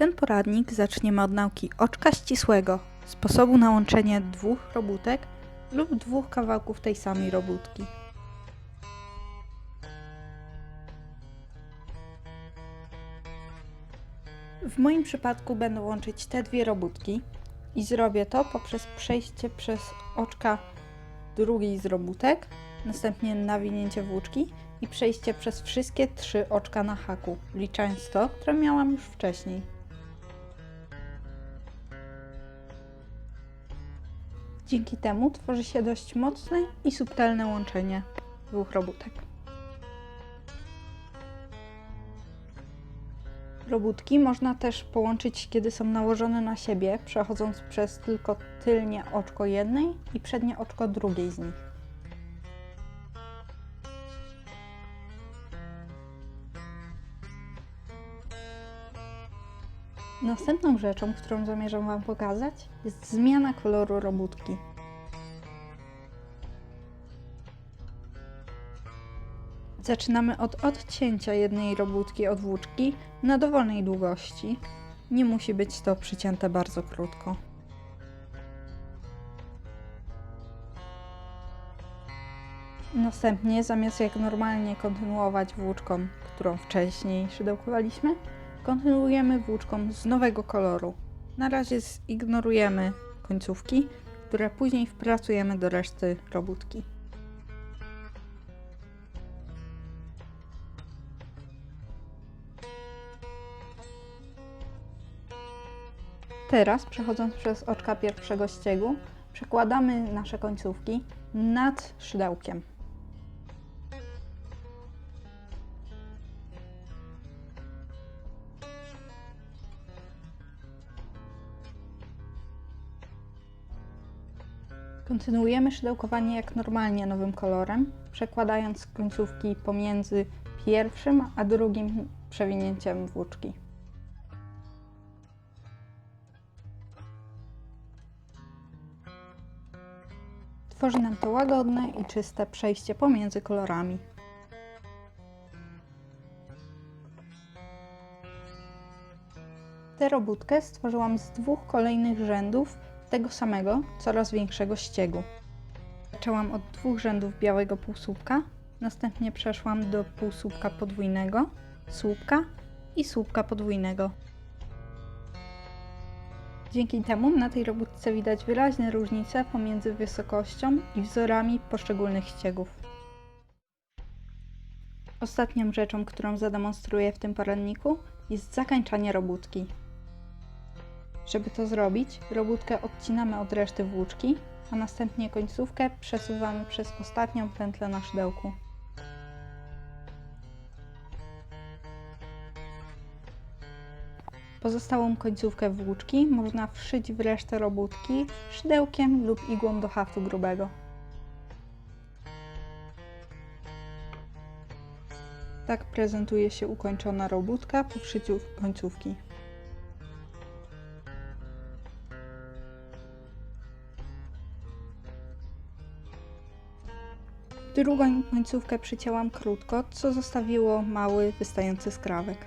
Ten poradnik zaczniemy od nauki oczka ścisłego, sposobu na łączenie dwóch robótek lub dwóch kawałków tej samej robótki. W moim przypadku będę łączyć te dwie robótki i zrobię to poprzez przejście przez oczka drugiej z robótek, następnie nawinięcie włóczki i przejście przez wszystkie trzy oczka na haku, liczając to, które miałam już wcześniej. Dzięki temu tworzy się dość mocne i subtelne łączenie dwóch robótek. Robótki można też połączyć, kiedy są nałożone na siebie, przechodząc przez tylko tylnie oczko jednej i przednie oczko drugiej z nich. Następną rzeczą, którą zamierzam Wam pokazać, jest zmiana koloru robótki. Zaczynamy od odcięcia jednej robótki od włóczki na dowolnej długości. Nie musi być to przycięte bardzo krótko. Następnie, zamiast jak normalnie kontynuować włóczką, którą wcześniej szydełkowaliśmy, kontynuujemy włóczką z nowego koloru. Na razie zignorujemy końcówki, które później wpracujemy do reszty robótki. Teraz, przechodząc przez oczka pierwszego ściegu, przekładamy nasze końcówki nad szydełkiem. Kontynuujemy szydełkowanie jak normalnie nowym kolorem, przekładając końcówki pomiędzy pierwszym a drugim przewinięciem włóczki. Tworzy nam to łagodne i czyste przejście pomiędzy kolorami. Tę robótkę stworzyłam z dwóch kolejnych rzędów tego samego, coraz większego ściegu. Zaczęłam od dwóch rzędów białego półsłupka, następnie przeszłam do półsłupka podwójnego, słupka i słupka podwójnego. Dzięki temu na tej robótce widać wyraźne różnice pomiędzy wysokością i wzorami poszczególnych ściegów. Ostatnią rzeczą, którą zademonstruję w tym poradniku, jest zakańczanie robótki. Żeby to zrobić, robótkę odcinamy od reszty włóczki, a następnie końcówkę przesuwamy przez ostatnią pętlę na szydełku. Pozostałą końcówkę włóczki można wszyć w resztę robótki szydełkiem lub igłą do haftu grubego. Tak prezentuje się ukończona robótka po wszyciu końcówki. Drugą końcówkę przycięłam krótko, co zostawiło mały, wystający skrawek.